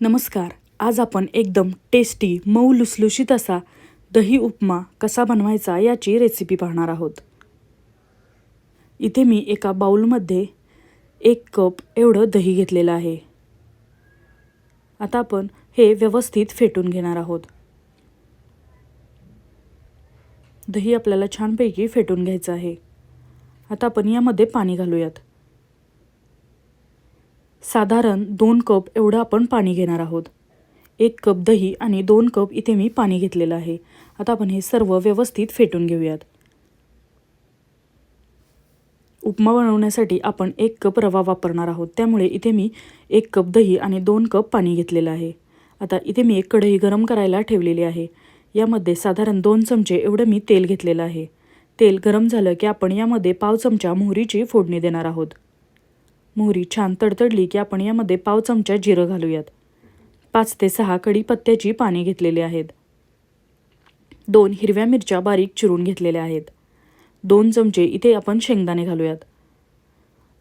नमस्कार. आज आपण एकदम टेस्टी मऊ लुसलुशीत असा दही उपमा कसा बनवायचा याची रेसिपी पाहणार आहोत. इथे मी एका बाउलमध्ये एक कप एवढं दही घेतलेलं आहे. आता आपण हे व्यवस्थित फेटून घेणार आहोत. दही आपल्याला छानपैकी फेटून घ्यायचं आहे. आता आपण यामध्ये पाणी घालूयात. साधारण दोन कप एवढं आपण पाणी घेणार आहोत. एक कप दही आणि दोन कप इथे मी पाणी घेतलेलं आहे. आता आपण हे सर्व व्यवस्थित फेटून घेऊयात. उपमा बनवण्यासाठी आपण एक कप रवा वापरणार आहोत. त्यामुळे इथे मी एक कप दही आणि दोन कप पाणी घेतलेलं आहे. आता इथे मी एक कढई गरम करायला ठेवलेली आहे. यामध्ये साधारण दोन चमचे एवढं मी तेल घेतलेलं आहे. तेल गरम झालं की आपण यामध्ये पाव चमचा मोहरीची फोडणी देणार आहोत. मोहरी छान तडतडली की आपण यामध्ये पाव चमचा जिरं घालूयात. पाच ते सहा कढीपत्त्याची पाने घेतलेली आहेत. दोन हिरव्या मिरच्या बारीक चिरून घेतलेल्या आहेत. दोन चमचे इथे आपण शेंगदाणे घालूयात.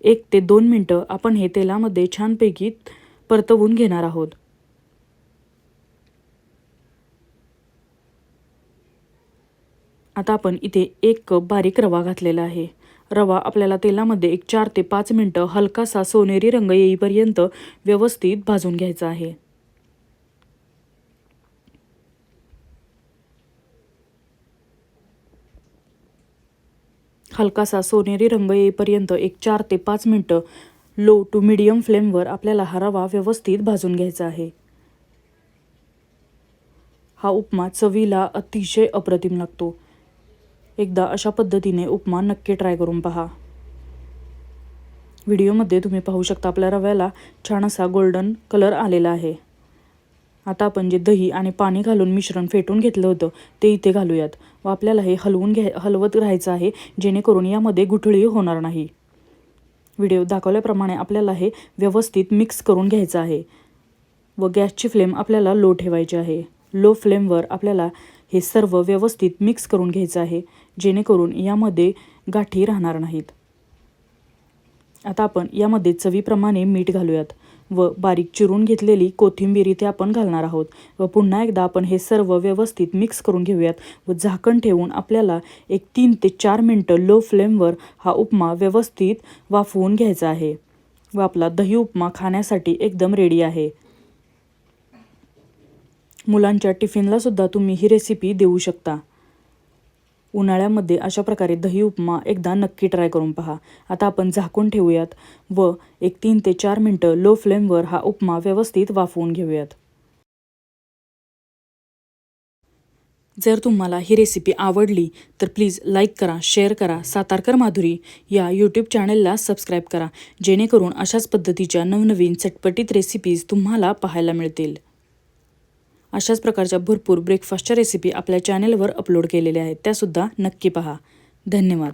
एक ते दोन मिनटं आपण हे तेलामध्ये छानपैकी परतवून घेणार आहोत. आता आपण इथे एक कप बारीक रवा घातलेला आहे. रवा आपल्याला तेलामध्ये एक चार ते पाच मिनटं हलकासा सोनेरी रंग येईपर्यंत व्यवस्थित भाजून घ्यायचा आहे. हलकासा सोनेरी रंग येईपर्यंत एक चार ते पाच मिनटं लो टू मिडियम फ्लेमवर आपल्याला हा रवा व्यवस्थित भाजून घ्यायचा आहे. हा उपमा चवीला अतिशय अप्रतिम लागतो. एकदा अशा पद्धतीने उपमा नक्की ट्राय करून पहा. व्हिडिओमध्ये तुम्ही पाहू शकता आपल्या रव्याला छान असा गोल्डन कलर आलेला आहे. आता आपण जे दही आणि पाणी घालून मिश्रण फेटून घेतलं होतं ते इथे घालूयात. व आपल्याला हे हलवून घ्या हलवत राहायचं आहे जेणेकरून यामध्ये गुठळी होणार नाही. व्हिडिओ दाखवल्याप्रमाणे आपल्याला हे व्यवस्थित मिक्स करून घ्यायचं आहे. व गॅसची फ्लेम आपल्याला लो ठेवायची आहे. लो फ्लेमवर आपल्याला हे सर्व व्यवस्थित मिक्स करून घ्यायचं आहे जेणेकरून यामध्ये गाठी राहणार नाहीत. आता आपण यामध्ये चवीप्रमाणे मीठ घालूयात व बारीक चिरून घेतलेली कोथिंबीर इथे आपण घालणार आहोत व पुन्हा एकदा आपण हे सर्व व्यवस्थित मिक्स करून घेऊयात व झाकण ठेवून आपल्याला एक तीन ते चार मिनटं लो फ्लेमवर हा उपमा व्यवस्थित वाफवून घ्यायचा आहे व आपला दही उपमा खाण्यासाठी एकदम रेडी आहे. मुलांच्या टिफिनलासुद्धा तुम्ही ही रेसिपी देऊ शकता. उन्हाळ्यामध्ये अशा प्रकारे दही उपमा एकदा नक्की ट्राय करून पहा. आता आपण झाकून ठेवूयात व एक तीन ते चार मिनटं लो फ्लेमवर हा उपमा व्यवस्थित वाफवून घेऊयात. जर तुम्हाला ही रेसिपी आवडली तर प्लीज लाईक करा शेअर करा सातारकर माधुरी या यूट्यूब चॅनलला सबस्क्राईब करा जेणेकरून अशाच पद्धतीच्या नवनवीन चटपटीत रेसिपीज तुम्हाला पाहायला मिळतील. अशाच प्रकारच्या भरपूर ब्रेकफास्टच्या रेसिपी आपल्या चॅनेलवर अपलोड केलेल्या आहेत. त्यासुद्धा नक्की पहा. धन्यवाद.